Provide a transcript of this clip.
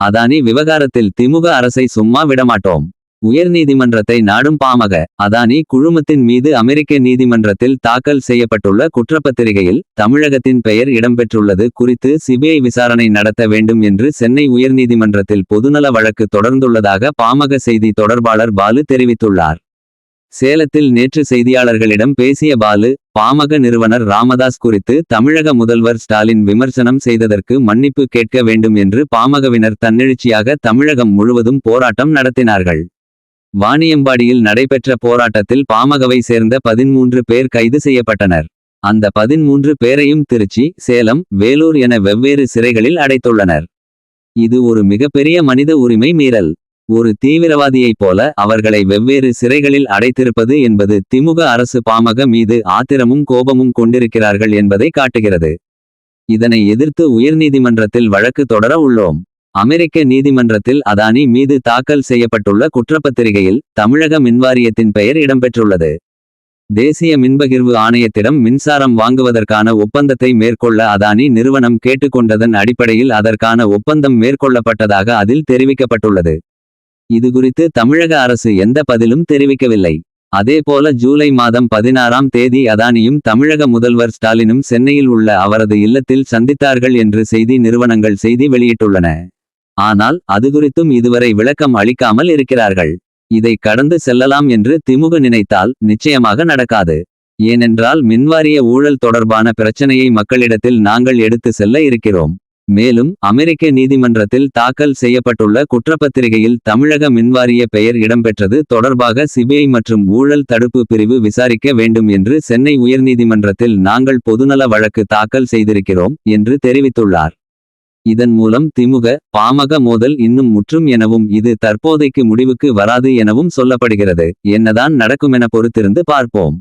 அதானி விவகாரத்தில் திமுக அரசை சும்மா விடமாட்டோம். உயர்நீதிமன்றத்தை நாடும் பாமக. அதானி குழுமத்தின் மீது அமெரிக்க நீதிமன்றத்தில் தாக்கல் செய்யப்பட்டுள்ள குற்றப்பத்திரிகையில் தமிழகத்தின் பெயர் இடம்பெற்றுள்ளது குறித்து சிபிஐ விசாரணை நடத்த வேண்டும் என்று சென்னை உயர்நீதிமன்றத்தில் பொதுநல வழக்கு தொடர்ந்துள்ளதாக பாமக செய்தி தொடர்பாளர் பாலு தெரிவித்துள்ளார். சேலத்தில் நேற்று செய்தியாளர்களிடம் பேசிய பாலு பாமக நிறுவனர் ராமதாஸ் குறித்து தமிழக முதல்வர் ஸ்டாலின் விமர்சனம் செய்ததற்கு மன்னிப்பு கேட்க வேண்டும் என்று பாமகவினர் தன்னெழுச்சியாக தமிழகம் முழுவதும் போராட்டம் நடத்தினார்கள். வாணியம்பாடியில் நடைபெற்ற போராட்டத்தில் பாமகவை சேர்ந்த பதின்மூன்று பேர் கைது செய்யப்பட்டனர். அந்த பதின்மூன்று பேரையும் திருச்சி சேலம் வேலூர் என வெவ்வேறு சிறைகளில் அடைத்துள்ளனர். இது ஒரு மிகப்பெரிய மனித உரிமை மீறல். ஒரு தீவிரவாதியைப் போல அவர்களை வெவ்வேறு சிறைகளில் அடைத்திருப்பது என்பது திமுக அரசு பாமக மீது ஆத்திரமும் கோபமும் கொண்டிருக்கிறார்கள் என்பதை காட்டுகிறது. இதனை எதிர்த்து உயர்நீதிமன்றத்தில் வழக்கு தொடர உள்ளோம். அமெரிக்க நீதிமன்றத்தில் அதானி மீது தாக்கல் செய்யப்பட்டுள்ள குற்றப்பத்திரிகையில் தமிழக மின்வாரியத்தின் பெயர் இடம்பெற்றுள்ளது. தேசிய மின்பகிர்வு ஆணையத்திடம் மின்சாரம் வாங்குவதற்கான ஒப்பந்தத்தை மேற்கொள்ள அதானி நிறுவனம் கேட்டுக்கொண்டதன் அடிப்படையில் அதற்கான ஒப்பந்தம் மேற்கொள்ளப்பட்டதாக அதில் தெரிவிக்கப்பட்டுள்ளது. இதுகுறித்து தமிழக அரசு எந்த பதிலும் தெரிவிக்கவில்லை. அதேபோல ஜூலை மாதம் பதினாறாம் தேதி அதானியும் தமிழக முதல்வர் ஸ்டாலினும் சென்னையில் உள்ள அவரது இல்லத்தில் சந்தித்தார்கள் என்று செய்தி நிறுவனங்கள் செய்தி வெளியிட்டுள்ளன. ஆனால் அது குறித்தும் இதுவரை விளக்கம் அளிக்காமல் இருக்கிறார்கள். இதை கடந்து செல்லலாம் என்று திமுக நினைத்தால் நிச்சயமாக நடக்காது. ஏனென்றால் மின்வாரிய ஊழல் தொடர்பான பிரச்சனையை மக்களிடத்தில் நாங்கள் எடுத்து செல்ல இருக்கிறோம். மேலும் அமெரிக்க நீதிமன்றத்தில் தாக்கல் செய்யப்பட்டுள்ள குற்றப்பத்திரிகையில் தமிழக மின்வாரிய பெயர் இடம்பெற்றது தொடர்பாக சிபிஐ மற்றும் ஊழல் தடுப்பு பிரிவு விசாரிக்க வேண்டும் என்று சென்னை உயர்நீதிமன்றத்தில் நாங்கள் பொதுநல வழக்கு தாக்கல் செய்திருக்கிறோம் என்று தெரிவித்துள்ளார். இதன் மூலம் திமுக பாமக மோதல் இன்னும் முற்றும் எனவும் இது தற்போதைக்கு முடிவுக்கு வராது எனவும் சொல்லப்படுகிறது. என்னதான் நடக்குமென பொறுத்திருந்து பார்ப்போம்.